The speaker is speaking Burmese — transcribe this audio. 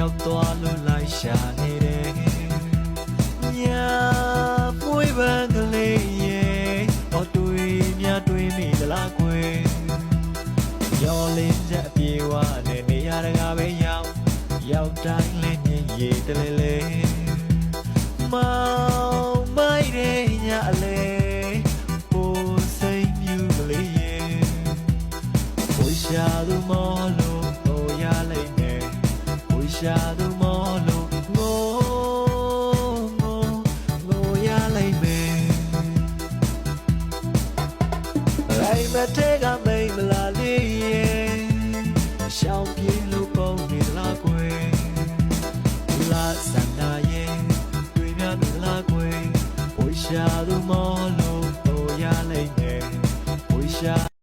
ပြောက်သွားလို့လိုက်ရှာနေတယ်ညာပွေးပန်းကလေးရေတော့တွေ့မြတွေ့မိသလားကွယ်ရော်လင်းချက်အပြေဝနဲ့နေရာတကာပဲရောက်ရောက်တိုင်းလည်းမြင်ရည်တလဲလဲမောင်မိုက်တဲ့ညအလဲပိုစိတ်မြူကလေးရေပိုရှာသူမော်လို့ ရှာသူမောလို့ငိုငိုငိုရလိုက်မယ်အိမ်မထဲကမိန်မလာလေးရဲ့ရှောင်းပြေလို့ပုံနေလားကွယ်လာစန္ဒရဲ့တွေ့များနေလားကွယ်ဘိုးရှာသူမောလို့ Yeah.